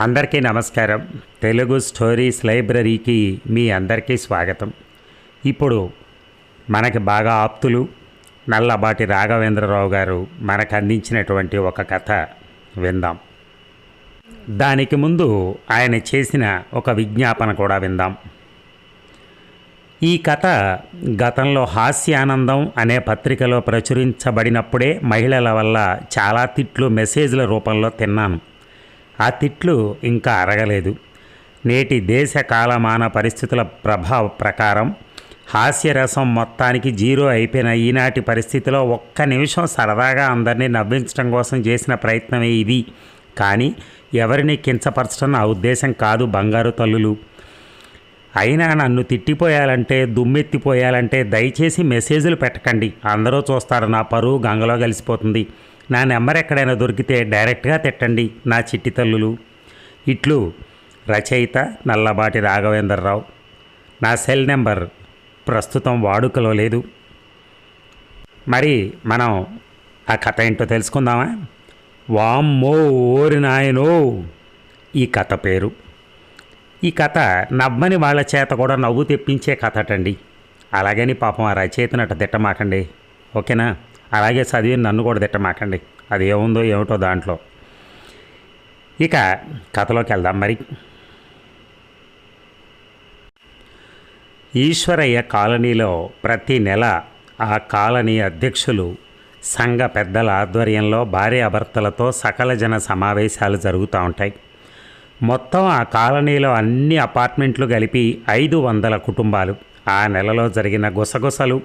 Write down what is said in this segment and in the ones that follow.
అందరికీ నమస్కారం. తెలుగు స్టోరీస్ లైబ్రరీకి మీ అందరికీ స్వాగతం. ఇప్పుడు మనకి బాగా ఆప్తులు నల్లబాటి రాఘవేంద్రరావు గారు మనకు అందించినటువంటి ఒక కథ విందాం. దానికి ముందు ఆయన చేసిన ఒక విజ్ఞాపన కూడా విందాం. ఈ కథ గతంలో హాస్యానందం అనే పత్రికలో ప్రచురించబడినప్పుడే మహిళల వల్ల చాలా తిట్లు మెసేజ్ల రూపంలో తిన్నాను. ఆ తిట్లు ఇంకా అరగలేదు. నేటి దేశ కాలమాన పరిస్థితుల ప్రభావ ప్రకారం హాస్యరసం మొత్తానికి జీరో అయిపోయిన ఈనాటి పరిస్థితిలో ఒక్క నిమిషం సరదాగా అందరినీ నవ్వించడం కోసం చేసిన ప్రయత్నమే ఇది. కానీ ఎవరిని కించపరచడం నా ఉద్దేశం కాదు బంగారు తల్లులు. అయినా నన్ను తిట్టిపోయాలంటే దుమ్మెత్తిపోయాలంటే దయచేసి మెసేజ్లు పెట్టకండి. అందరూ చూస్తారు నా పరువు గంగలో కలిసిపోతుంది. నా నెంబర్ ఎక్కడైనా దొరికితే డైరెక్ట్గా తిట్టండి నా చిట్టి తల్లులు. ఇట్లు రచయిత నల్లబాటి రాఘవేంద్రరావు. నా సెల్ నెంబర్ ప్రస్తుతం వాడుకలో లేదు. మరి మనం ఆ కథ ఏంటో తెలుసుకుందామా? వామ్మో ఓరి నాయనో ఈ కథ పేరు. ఈ కథ నవ్వని వాళ్ళ చేత కూడా నవ్వు తెప్పించే కథటండి. అలాగని పాపం ఆ రచయితనట తిట్టమాకండి. ఓకేనా? అలాగే చదివి నన్ను కూడా తిట్టమాకండి. అది ఏముందో ఏమిటో దాంట్లో. ఇక కథలోకి వెళ్దాం మరి. ఈశ్వరయ్య కాలనీలో ప్రతి నెల ఆ కాలనీ అధ్యక్షులు సంఘ పెద్దల ఆధ్వర్యంలో భార్యాభర్తలతో సకల జన సమావేశాలు జరుగుతూ ఉంటాయి. మొత్తం ఆ కాలనీలో అన్ని అపార్ట్మెంట్లు కలిపి ఐదు వందల కుటుంబాలు. ఆ నెలలో జరిగిన గుసగుసలు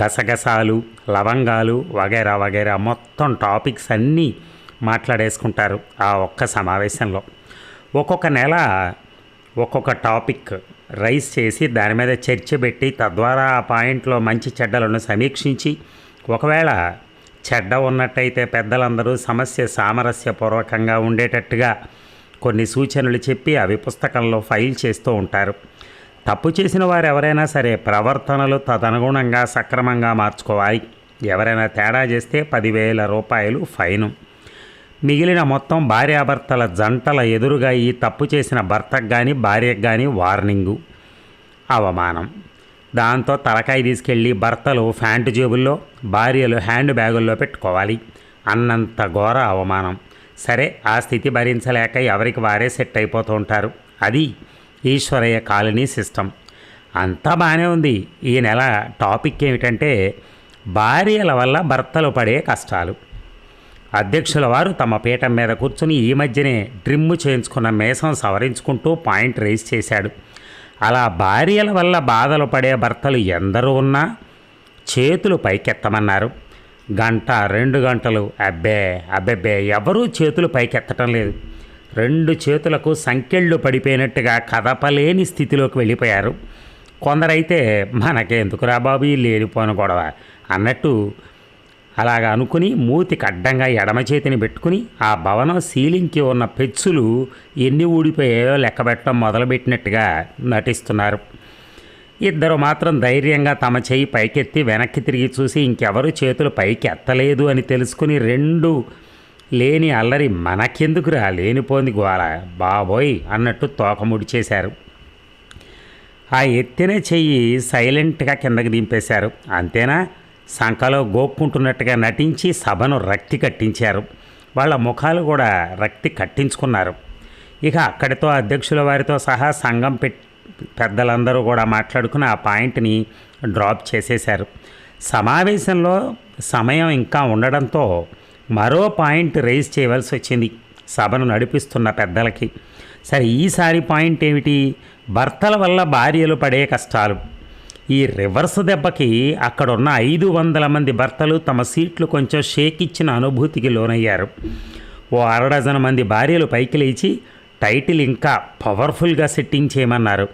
గసగసాలు లవంగాలు వగైరా వగైరా మొత్తం టాపిక్స్ అన్నీ మాట్లాడేసుకుంటారు ఆ ఒక్క సమావేశంలో. ఒక్కొక్క నెల ఒక్కొక్క టాపిక్ రైస్ చేసి దాని మీద చర్చ పెట్టి తద్వారా ఆ పాయింట్లో మంచి చెడ్డలను సమీక్షించి ఒకవేళ చెడ్డ ఉన్నట్టయితే పెద్దలందరూ సమస్య సామరస్యపూర్వకంగా ఉండేటట్టుగా కొన్ని సూచనలు చెప్పి అవి పుస్తకంలో ఫైల్ చేస్తూ ఉంటారు. తప్పు చేసిన వారు ఎవరైనా సరే ప్రవర్తనలు తదనుగుణంగా సక్రమంగా మార్చుకోవాలి. ఎవరైనా తేడా చేస్తే పదివేల రూపాయలు ఫైను. మిగిలిన మొత్తం భార్యాభర్తల జంటల ఎదురుగా ఈ తప్పు చేసిన భర్తకు కానీ భార్యకు కానీ వార్నింగు. అవమానం. దాంతో తలకాయ తీసుకెళ్ళి భర్తలు ఫ్యాంటు జేబుల్లో భార్యలు హ్యాండ్ బ్యాగుల్లో పెట్టుకోవాలి. అన్నంత ఘోర అవమానం. సరే ఆ స్థితి భరించలేక ఎవరికి వారే సెట్ అయిపోతూ ఉంటారు. అది ఈశ్వరయ్య కాలనీ సిస్టమ్ అంతా బాగానే ఉంది. ఈ నెల టాపిక్ ఏమిటంటే భార్యల వల్ల భర్తలు పడే కష్టాలు. అధ్యక్షుల వారు తమ పీఠం మీద కూర్చుని ఈ మధ్యనే డ్రిమ్ము చేయించుకున్న మేసం సవరించుకుంటూ పాయింట్ రేస్ చేశాడు. అలా భార్యల వల్ల బాధలు పడే భర్తలు ఎందరూ ఉన్నా చేతులు పైకెత్తమన్నారు. గంట రెండు గంటలు. అబ్బే అబ్బెబ్బే ఎవరూ చేతులు పైకెత్తటం లేదు. రెండు చేతులకు సంకెళ్ళు పడిపోయినట్టుగా కదపలేని స్థితిలోకి వెళ్ళిపోయారు. కొందరైతే మనకెందుకురా బాబు ఈ లేనిపోను గొడవ? అన్నట్టు అలాగ అనుకుని మూతికి అడ్డంగా ఎడమ చేతిని పెట్టుకుని ఆ భవనం సీలింగ్కి ఉన్న పెచ్చులు ఎన్ని ఊడిపోయాయో లెక్కబెట్టడం మొదలుపెట్టినట్టుగా నటిస్తున్నారు. ఇద్దరు మాత్రం ధైర్యంగా తమ చేయి పైకెత్తి వెనక్కి తిరిగి చూసి ఇంకెవరు చేతులు పైకి ఎత్తలేదు అని తెలుసుకుని రెండు లేని అల్లరి మనకెందుకురా లేనిపోంది గోల? బాబోయ్ అన్నట్టు తోక ముడిచేశారు ఆ ఎత్తిన చెయ్యి సైలెంట్గా కిందకి దింపేశారు. అంతేనా? సంఖలో గోక్కుంటున్నట్టుగా నటించి సభను రక్తి కట్టించారు. వాళ్ళ ముఖాలు కూడా రక్తి కట్టించుకున్నారు. ఇక అక్కడితో అధ్యక్షుల వారితో సహా సంఘం పెట్ పెద్దలందరూ కూడా మాట్లాడుకుని ఆ పాయింట్ని డ్రాప్ చేసేశారు. సమావేశంలో సమయం ఇంకా ఉండడంతో మరో పాయింట్ రైజ్ చేయవలసి వచ్చింది. సభను నడిపిస్తున్న పెద్దలకి. సరే ఈసారి పాయింట్ ఏమిటి? భర్తల వల్ల భార్యలు పడే కష్టాలు. ఈ రివర్స్ దెబ్బకి అక్కడున్న ఐదు వందల మంది భర్తలు తమ సీట్లు కొంచెం షేక్ ఇచ్చిన అనుభూతికి లోనయ్యారు. ఓ అరడజన మంది భార్యలు పైకి లేచి టైటిల్ ఇంకా పవర్ఫుల్గా సెట్టింగ్ చేయమన్నారు.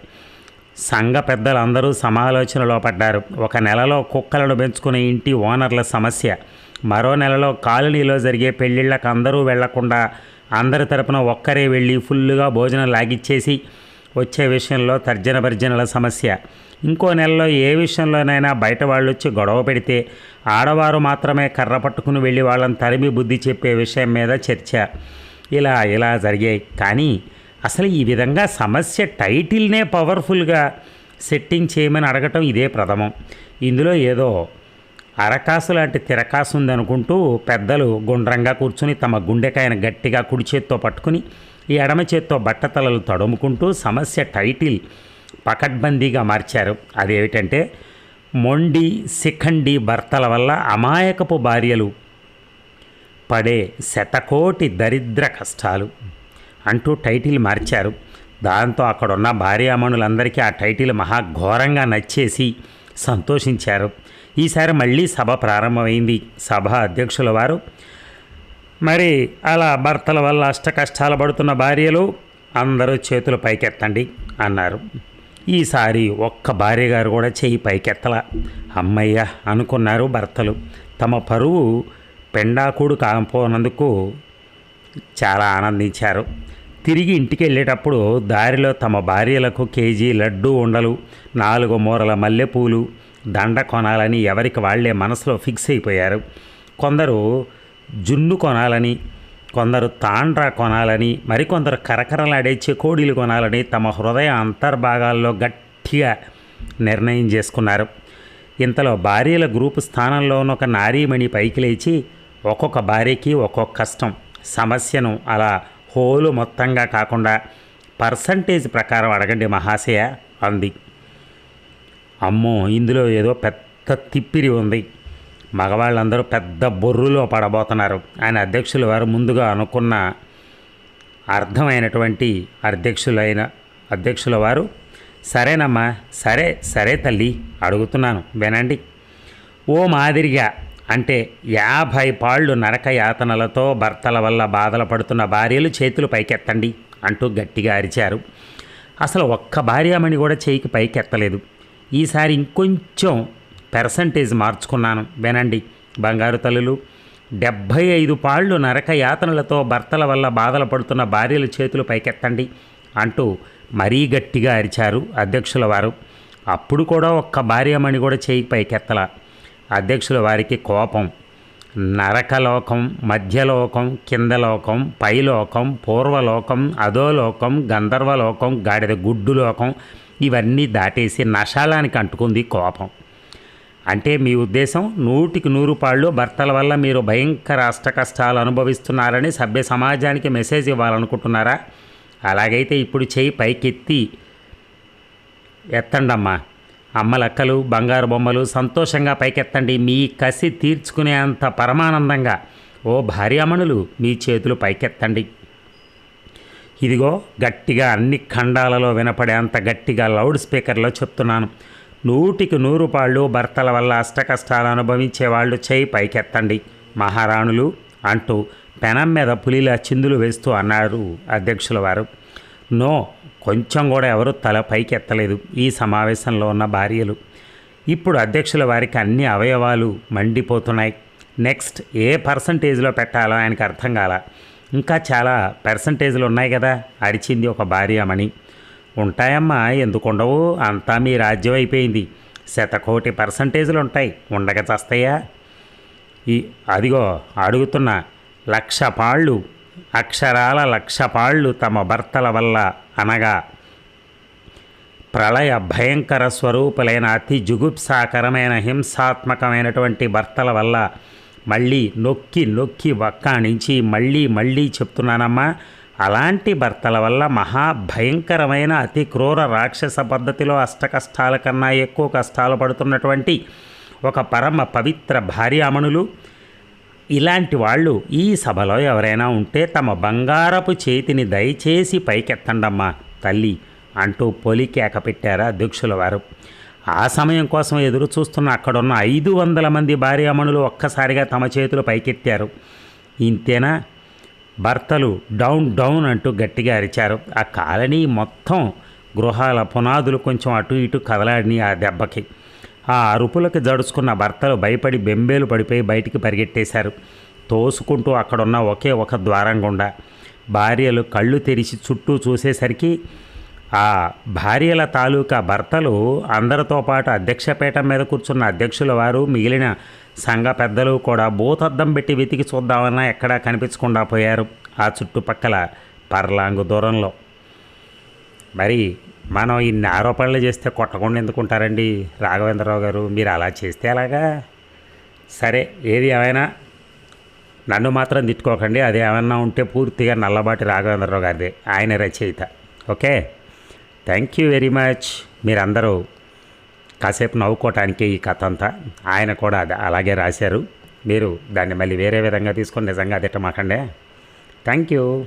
సంఘ పెద్దలందరూ సమాలోచనలో పడ్డారు. ఒక నెలలో కుక్కలను పెంచుకునే ఇంటి ఓనర్ల సమస్య. మరో నెలలో కాలనీలో జరిగే పెళ్ళిళ్ళకు అందరూ వెళ్ళకుండా అందరి తరపున ఒక్కరే వెళ్ళి ఫుల్లుగా భోజనం లాగిచ్చేసి వచ్చే విషయంలో తర్జన భర్జనల సమస్య. ఇంకో నెలలో ఏ విషయంలోనైనా బయట వాళ్ళు వచ్చి గొడవ పెడితే ఆడవారు మాత్రమే కర్ర పట్టుకుని వెళ్ళి వాళ్ళని తరిమి బుద్ధి చెప్పే విషయం మీద చర్చ. ఇలా ఇలా జరిగాయి. కానీ అసలు ఈ విధంగా సమస్య టైటిల్నే పవర్ఫుల్గా సెట్టింగ్ చేయమని అడగటం ఇదే ప్రథమం. ఇందులో ఏదో అరకాసు లాంటి తిరకాసు ఉందనుకుంటూ పెద్దలు గుండ్రంగా కూర్చుని తమ గుండెకాయను గట్టిగా కుడి చేత్తో పట్టుకుని ఈ ఎడమ చేత్తో బట్టతలలు తడుముకుంటూ సమస్య టైటిల్ పకడ్బందీగా మార్చారు. అదేమిటంటే మొండి శిఖండి భర్తల వల్ల అమాయకపు భార్యలు పడే శతకోటి దరిద్ర కష్టాలు అంటూ టైటిల్ మార్చారు. దాంతో అక్కడున్న భార్యామణులందరికీ ఆ టైటిల్ మహాఘోరంగా నచ్చేసి సంతోషించారు. ఈసారి మళ్ళీ సభ ప్రారంభమైంది. సభ అధ్యక్షుల వారు మరి అలా భర్తల వల్ల అష్ట కష్టాలు పడుతున్న భార్యలు అందరూ చేతులు పైకెత్తండి అన్నారు. ఈసారి ఒక్క భార్య గారు కూడా చెయ్యి పైకెత్తల. అమ్మయ్య అనుకున్నారు భర్తలు. తమ పరువు పెండాకుడు కాకపోనందుకు చాలా ఆనందించారు. తిరిగి ఇంటికి వెళ్ళేటప్పుడు దారిలో తమ భార్యలకు కేజీ లడ్డు ఉండలు నాలుగు మూరల మల్లెపూలు దండ కొనాలని ఎవరికి వాళ్ళే మనసులో ఫిక్స్ అయిపోయారు. కొందరు జున్ను కొనాలని కొందరు తాండ్రా కొనాలని మరికొందరు కరకరలాడే చెకోడీలు కొనాలని తమ హృదయ అంతర్భాగాల్లో గట్టిగా నిర్ణయం చేసుకున్నారు. ఇంతలో భార్యల గ్రూపు స్థానంలో ఉన్న ఒక నారీమణి పైకి లేచి ఒక్కొక్క భార్యకి ఒక్కొక్క కష్టం సమస్యను అలా హోలు మొత్తంగా కాకుండా పర్సంటేజ్ ప్రకారం అడగండి మహాశయ అంది. అమ్మో ఇందులో ఏదో పెద్ద తిప్పిరి ఉంది. మగవాళ్ళందరూ పెద్ద బొర్రులో పడబోతున్నారు ఆయన అధ్యక్షుల వారు ముందుగా అనుకున్న అర్థమైనటువంటి అధ్యక్షులైన అధ్యక్షుల వారు సరేనమ్మా సరే సరే తల్లి అడుగుతున్నాను వినండి. ఓ మాదిరిగా అంటే యాభై పాళ్ళు నరక యాతనలతో భర్తల వల్ల బాధలు పడుతున్న భార్యలు చేతులు పైకెత్తండి అంటూ గట్టిగా అరిచారు. అసలు ఒక్క భార్యామణి కూడా చేయికి పైకెత్తలేదు. ఈసారి ఇంకొంచెం పెర్సంటేజ్ మార్చుకున్నాను. వినండి బంగారు తల్లులు డెబ్భై ఐదు పాళ్ళు నరక యాతనలతో భర్తల వల్ల బాధలు పడుతున్న భార్యల చేతులు పైకెత్తండి అంటూ మరీ గట్టిగా అరిచారు అధ్యక్షుల వారు. అప్పుడు కూడా ఒక్క భార్యమణి కూడా చేయికి పైకెత్తల. అధ్యక్షుల వారికి కోపం. నరకలోకం మధ్యలోకం కిందలోకం పైలోకం పూర్వలోకం అధోలోకం గంధర్వలోకం గాడిద గుడ్డు లోకం ఇవన్నీ దాటేసి నశాలానికి అంటుకుంది కోపం. అంటే మీ ఉద్దేశం నూటికి నూరు పాళ్ళు భర్తల వల్ల మీరు భయంకర అష్ట కష్టాలు అనుభవిస్తున్నారని సభ్య సమాజానికి మెసేజ్ ఇవ్వాలనుకుంటున్నారా? అలాగైతే ఇప్పుడు చేయి పైకెత్తి ఎత్తండమ్మా. అమ్మలక్కలు బంగారు బొమ్మలు సంతోషంగా పైకెత్తండి. మీ కసి తీర్చుకునే అంత పరమానందంగా. ఓ భార్యామణులు మీ చేతులు పైకెత్తండి. ఇదిగో గట్టిగా అన్ని ఖండాలలో వినపడేంత గట్టిగా లౌడ్ స్పీకర్లో చెప్తున్నాను. నూటికి నూరు పాళ్ళు భర్తల వల్ల అష్టకష్టాలు అనుభవించే వాళ్ళు చేయి పైకెత్తండి. మహారాణులు అంటూ పెనం మీద పులిలా చిందులు వేస్తూ అన్నారు అధ్యక్షుల వారు. నో కొంచెం కూడా ఎవరు తల పైకి ఎత్తలేదు ఈ సమావేశంలో ఉన్న భార్యలు. ఇప్పుడు అధ్యక్షుల వారికి అన్ని అవయవాలు మండిపోతున్నాయి. నెక్స్ట్ ఏ పర్సంటేజ్లో పెట్టాలో ఆయనకు అర్థం కాల. ఇంకా చాలా పర్సంటేజ్లు ఉన్నాయి కదా అరిచింది ఒక భార్యమణి ఉంటాయమ్మా ఎందుకుండవు? అంతా మీ రాజ్యం అయిపోయింది. శతకోటి పర్సంటేజ్లు ఉంటాయి ఉండక చస్తాయా? ఈ అదిగో అడుగుతున్న లక్ష పాళ్ళు అక్షరాల లక్షపాళ్ళు తమ భర్తల వల్ల అనగా ప్రళయ భయంకర స్వరూపులైన అతి జుగుప్సాకరమైన హింసాత్మకమైనటువంటి భర్తల వల్ల మళ్ళీ నొక్కి నొక్కి వక్కాణించి మళ్ళీ మళ్ళీ చెప్తున్నానమ్మా అలాంటి భర్తల వల్ల మహాభయంకరమైన అతి క్రూర రాక్షస పద్ధతిలో అష్టకష్టాల కన్నా ఎక్కువ కష్టాలు పడుతున్నటువంటి ఒక పరమ పవిత్ర భార్యామణులు ఇలాంటి వాళ్ళు ఈ సభలో ఎవరైనా ఉంటే తమ బంగారపు చేతిని దయచేసి పైకెత్తండమ్మా తల్లి అంటూ పొలికేక పెట్టారు అధ్యక్షుల వారు. ఆ సమయం కోసం ఎదురు చూస్తున్న అక్కడున్న ఐదు వందల మంది భార్యామణులు ఒక్కసారిగా తమ చేతులు పైకెత్తారు. ఇంతేనా? భర్తలు డౌన్ డౌన్ అంటూ గట్టిగా అరిచారు. ఆ కాలనీ మొత్తం గృహాల పునాదులు కొంచెం అటు ఇటు కదలాడిని ఆ దెబ్బకి. ఆ అరుపులకు జడుచుకున్న భర్తలు భయపడి బెంబేలు పడిపోయి బయటికి పరిగెట్టేశారు తోసుకుంటూ అక్కడున్న ఒకే ఒక ద్వారం గుండా భార్యలు కళ్ళు తెరిచి చుట్టూ చూసేసరికి ఆ భార్యల తాలూకా భర్తలు అందరితో పాటు అధ్యక్షపీఠం మీద కూర్చున్న అధ్యక్షుల వారు మిగిలిన సంఘ పెద్దలు కూడా భూతద్దం పెట్టి వెతికి చూద్దామన్నా ఎక్కడా కనిపించకుండా పోయారు ఆ చుట్టుపక్కల పర్లాంగు దూరంలో. మరి మనం ఇన్ని ఆరోపణలు చేస్తే కొట్టకుండా ఎందుకుంటారండి? రాఘవేంద్రరావు గారు మీరు అలా చేస్తే ఎలాగా? సరే ఏది ఏమైనా నన్ను మాత్రం తిట్టుకోకండి. అది ఏమన్నా ఉంటే పూర్తిగా నల్లబాటి రాఘవేంద్రరావు గారిదే. ఆయన రచయిత. Okay? Thank you very much మీరందరూ కాసేపు నవ్వుకోవటానికి ఈ కథ అంతా. ఆయన కూడా అది అలాగే రాశారు. మీరు దాన్ని మళ్ళీ వేరే విధంగా తీసుకొని నిజంగా తిట్టమాకండే. Thank you